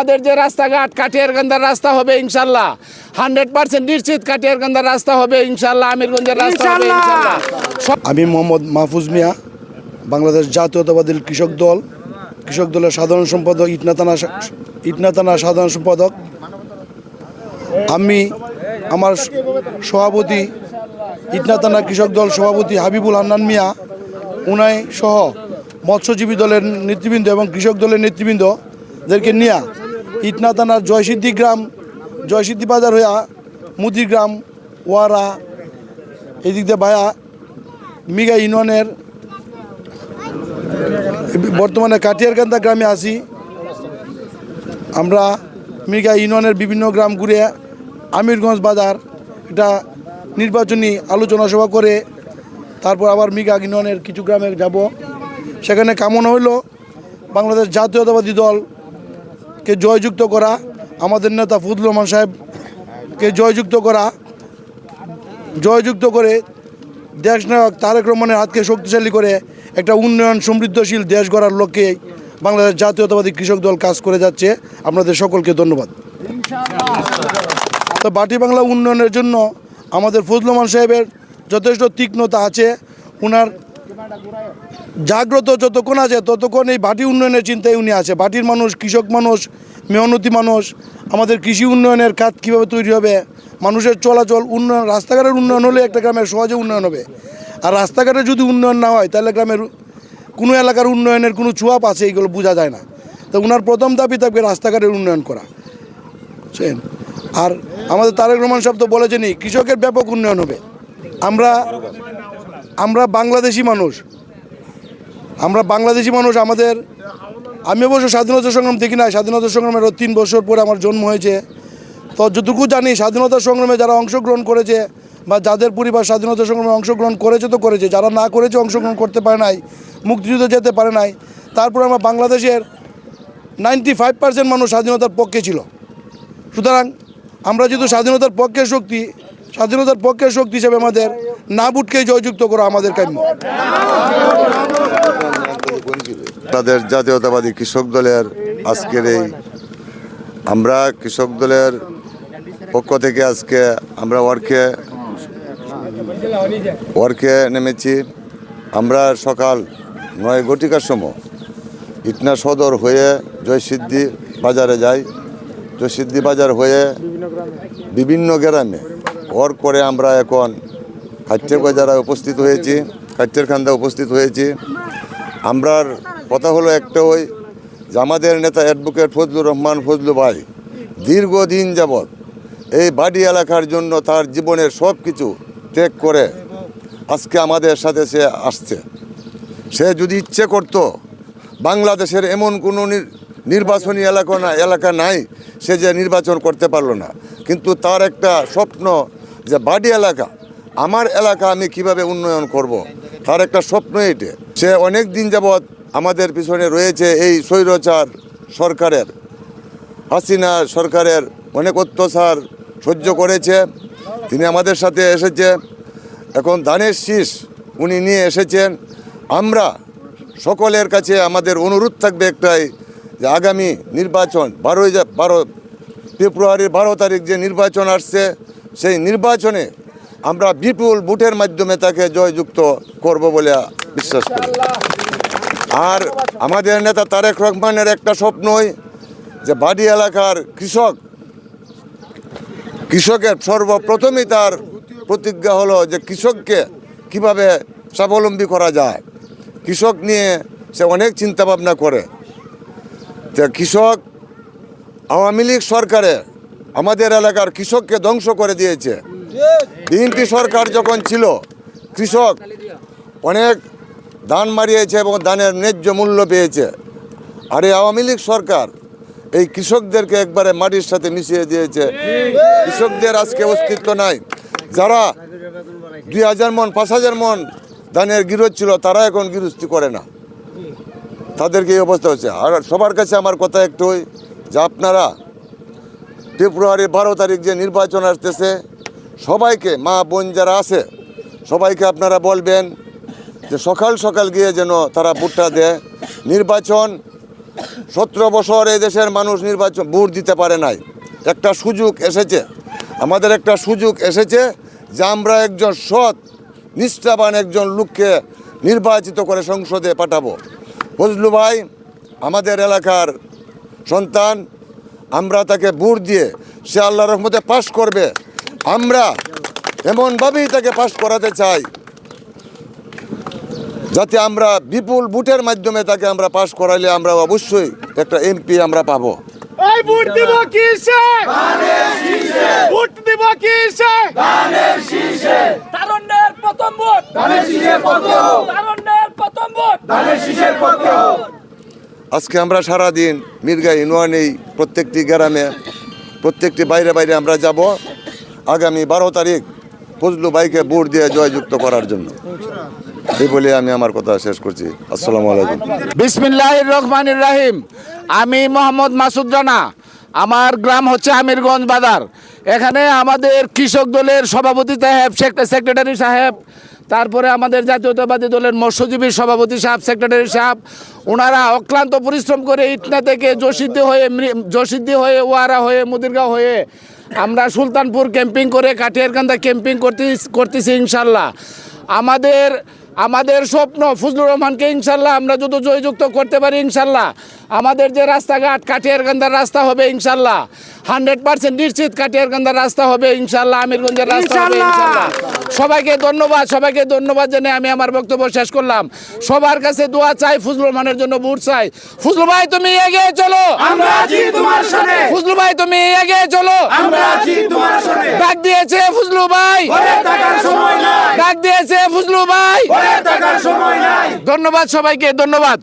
আমাদের যে রাস্তাঘাট কাটিয়ারগঞ্জের রাস্তা হবে ইনশাল্লাহ। হান্ড্রেড পার্সেন্ট নিশ্চিত কাটিয়ারগঞ্জের রাস্তা হবে ইনশাল্লাহ আমিরগঞ্জের রাস্তা হবে ইনশাল্লাহ! আমি মোহাম্মদ মাহফুজ মিয়া বাংলাদেশ জাতীয়তাবাদী কৃষক দল কৃষক দলের সাধারণ সম্পাদক ইটনা থানা ইটনা থানা সাধারণ সম্পাদক। আমি আমার সভাপতি ইটনা থানা কৃষক দল সভাপতি হাবিবুল হান্নান মিয়া উনাই সহ মৎস্যজীবী দলের নেতৃবৃন্দ এবং কৃষক দলের নেতৃবৃন্দদেরকে নিয়ে ইটনা থানার জয়সিদ্ধি গ্রাম, জয়সিদ্ধি বাজার হইয়া মুদির গ্রাম, ওয়ারা, এদিক দিয়ে ভায়া মিগা ইউনিয়নের বর্তমানে কাটিয়ারকান্দা গ্রামে আছি। আমরা মির্গা ইউনিয়নের বিভিন্ন গ্রাম ঘুরে আমিরগঞ্জ বাজার, এটা নির্বাচনী আলোচনা সভা করে, তারপর আবার মিগা ইউনিয়নের কিছু গ্রামে যাব। সেখানে কামনা হইল বাংলাদেশ জাতীয়তাবাদী দলকে জয়যুক্ত করা, আমাদের নেতা ফজলুর রহমান সাহেবকে জয়যুক্ত করা, জয়যুক্ত করে দেশ নায়ক তারেক রহমানের হাতকে শক্তিশালী করে একটা উন্নয়ন সমৃদ্ধশীল দেশ গড়ার লক্ষ্যে বাংলাদেশ জাতীয়তাবাদী কৃষক দল কাজ করে যাচ্ছে। আপনাদের সকলকে ধন্যবাদ। তো বাটি বাংলা উন্নয়নের জন্য আমাদের ফজলুমান সাহেবের যথেষ্ট তীক্ষ্ণতা আছে। ওনার জাগ্রত যতক্ষণ আছে, ততক্ষণ এই বাটি উন্নয়নের চিন্তায় উনি আছে। বাটির মানুষ, কৃষক মানুষ, মেহনতি মানুষ, আমাদের কৃষি উন্নয়নের খাত কীভাবে তৈরি হবে? মানুষের চলাচল উন্নয়ন, রাস্তাঘাটের উন্নয়ন হলে একটা গ্রামের সহজে উন্নয়ন হবে। আর রাস্তাঘাটে যদি উন্নয়ন না হয়, তাহলে গ্রামের কোনো এলাকার উন্নয়নের কোনো ছোঁয়াপ আছে, এইগুলো বোঝা যায় না। তো ওনার প্রথম দাবি থাকবে রাস্তাঘাটের উন্নয়ন করা। বুঝছেন? আর আমাদের তারেক রহমান সাহেব তো বলেছেনই, কৃষকের ব্যাপক উন্নয়ন হবে। আমরা আমরা বাংলাদেশি মানুষ। আমরা বাংলাদেশি মানুষ, আমাদের আমি অবশ্য স্বাধীনতা সংগ্রাম দেখি না স্বাধীনতা সংগ্রামের তিন বছর পরে আমার জন্ম হয়েছে। তো যতটুকু জানি, স্বাধীনতা সংগ্রামে যারা অংশগ্রহণ করেছে বা যাদের পরিবার স্বাধীনতা সংগ্রামে অংশগ্রহণ করেছে তো করেছে। যারা না করেছে অংশগ্রহণ করতে পারে নাই, মুক্তিযুদ্ধে যেতে পারে নাই। তারপর আমার বাংলাদেশের নাইনটি ফাইভ পার্সেন্ট মানুষ স্বাধীনতার পক্ষে ছিল। সুতরাং আমরা যেহেতু স্বাধীনতার পক্ষে শক্তি, স্বাধীনতার পক্ষের শক্তি হিসেবে আমাদের না বুটকেই জয়যুক্ত করা আমাদের কাম্য। তাদের জাতীয়তাবাদী কৃষক দলের আজকের এই, আমরা কৃষক দলের পক্ষ থেকে আজকে আমরা ওয়ার্কে ওয়ার্কে নেমেছি। আমরা সকাল নয় ঘটিকার সময় ইটনা সদর হয়ে জয়সিদ্ধি বাজারে যাই। জয়সিদ্ধি বাজার হয়ে বিভিন্ন গ্রামে ওয়ার্ক করে আমরা এখন খাদ্যের বাজারে উপস্থিত হয়েছি, খাদ্যের খান্দা উপস্থিত হয়েছি। আমরার কথা হলো একটা ওই যে আমাদের নেতা অ্যাডভোকেট ফজলুর রহমান ফজলু ভাই, দীর্ঘদিন যাবৎ এই বাড়ি এলাকার জন্য তার জীবনের সব কিছু ত্যাগ করে আজকে আমাদের সাথে সে আসছে। সে যদি ইচ্ছে করত, বাংলাদেশের এমন কোনো নির- নির্বাচনী এলাকা না, এলাকা নাই, সে যে নির্বাচন করতে পারল না। কিন্তু তার একটা স্বপ্ন যে বাড়ি এলাকা আমার এলাকা আমি কীভাবে উন্নয়ন করব। তার একটা স্বপ্ন এটে সে অনেক দিন যাবৎ আমাদের পিছনে রয়েছে এই স্বৈরচার সরকারের। হাসিনা সরকারের অনেক অত্যাচার সহ্য করেছে। তিনি আমাদের সাথে এসেছে। এখন ধানের শীষ উনি নিয়ে এসেছেন। আমরা সকলের কাছে আমাদের অনুরোধ থাকবে একটাই যে আগামী নির্বাচন বারোই বারো ফেব্রুয়ারির বারো তারিখ যে নির্বাচন আসছে, সেই নির্বাচনে আমরা বিপুল ভোটের মাধ্যমে তাকে জয়যুক্ত করব বলে বিশ্বাস করি। আর আমাদের নেতা তারেক রহমানের একটা স্বপ্নই যে বাড়ি এলাকার কৃষক, কৃষকের সর্বপ্রথমই তার প্রতিজ্ঞা হলো যে কৃষককে কীভাবে স্বাবলম্বী করা যায়। কৃষক নিয়ে সে অনেক চিন্তা ভাবনা করে। যে কৃষক আওয়ামী লীগ সরকারে আমাদের এলাকার কৃষককে ধ্বংস করে দিয়েছে। বিএনপি সরকার যখন ছিল, কৃষক অনেক ধান মারিয়েছে এবং ধানের ন্যায্য মূল্য পেয়েছে। আর এই আওয়ামী লীগ সরকার এই কৃষকদেরকে একবারে মাটির সাথে মিশিয়ে দিয়েছে। কৃষকদের আজকে অস্তিত্ব নাই। যারা দুই হাজার মন, পাঁচ হাজার মন ধানের গিরোজ ছিল, তারা এখন গৃহস্থী করে না। তাদেরকে এই অবস্থা হচ্ছে। আর সবার কাছে আমার কথা একটুই যে আপনারা ফেব্রুয়ারি বারো তারিখ যে নির্বাচন আসতেছে সবাইকে, মা, বোন যারা আছে, সবাইকে আপনারা বলবেন যে সকাল সকাল গিয়ে যেন তারা ভোটটা দেয়। নির্বাচন, সতেরো বছর এই দেশের মানুষ নির্বাচন, ভোট দিতে পারে নাই। একটা সুযোগ এসেছে। আমাদের একটা সুযোগ এসেছে যে আমরা একজন সৎ, নিষ্ঠাবান একজন লোককে নির্বাচিত করে সংসদে পাঠাবো। ফজলু ভাই, আমাদের এলাকার সন্তান, আমরা তাকে ভোট দিয়ে, সে আল্লাহ রহমতে পাশ করবে। আমরা এমনভাবেই তাকে পাশ করাতে চাই যাতে আমরা বিপুল ভোটের মাধ্যমে তাকে আমরা পাশ করাইলে আমরা অবশ্যই একটা এমপি আমরা পাবো। এই ভোট দিব কিসে ভোট দিব কিসে তারুণ্যের প্রথম ভোট। তারুণ্যের প্রথম ভোট। আজকে আমরা সারা দিন মির্গা ইউনিয়নেই প্রত্যেকটি গ্রামে প্রত্যেকটি বাইরে বাইরে আমরা যাব। আগামী বারো তারিখ ফজলু ভাইকে ভোট দিয়ে জয়যুক্ত করার জন্য। এই বলে আমি আমার কথা শেষ করছি। আসসালামু আলাইকুম। বিসমিল্লাহ রহমানির রাহিম। আমি মোহাম্মদ মাসুদ রানা। আমার গ্রাম হচ্ছে আমিরগঞ্জ বাজার। এখানে আমাদের কৃষক দলের সভাপতি সাহেব সেক্রেটারি সাহেব, তারপরে আমাদের জাতীয়তাবাদী দলের মৎস্যজীবী সভাপতি সাহেব, সেক্রেটারি সাহেব, ওনারা অক্লান্ত পরিশ্রম করে ইটনা থেকে জসিদ্ধি হয়ে জসিদ্ধি হয়ে ওয়ারা হয়ে মুদিরগাঁও হয়ে আমরা সুলতানপুর ক্যাম্পিং করে কাঠিয়ারকান্দা ক্যাম্পিং করতে করতেছি ইনশাল্লাহ। আমাদের আমাদের স্বপ্ন ফজলুর রহমানকে ইনশাল্লাহ আমরা যদি জয়যুক্ত করতে পারি ইনশাল্লাহ। আমাদের যে রাস্তাঘাট কাটিয়ারকান্দার রাস্তা হবে ইনশাল্লাহ। হান্ড্রেড পার্সেন্ট নিশ্চিত কাটিয়ারকান্দার রাস্তা হবে ইনশাল্লাহ আমিরগঞ্জের রাস্তা হবে ইনশাল্লাহ! সবাইকে ধন্যবাদ সবাইকে ধন্যবাদ জানিয়ে আমি আমার বক্তব্য শেষ করলাম। সবার কাছে দোয়া চাই ফজলুর রহমানের জন্য ভোট চাই। ফজলু ভাই তুমি এগিয়ে চলো! আমরা তোমার ফজলু ভাই তুমি আগে চলো। আমরা আছি তোমার ডাক দিয়েছে ফজলু ভাই। ঘরে থাকার সময় নাই। ডাক দিয়েছে ফজলু ভাই। ঘরে থাকার সময় নাই। ধন্যবাদ সবাইকে ধন্যবাদ।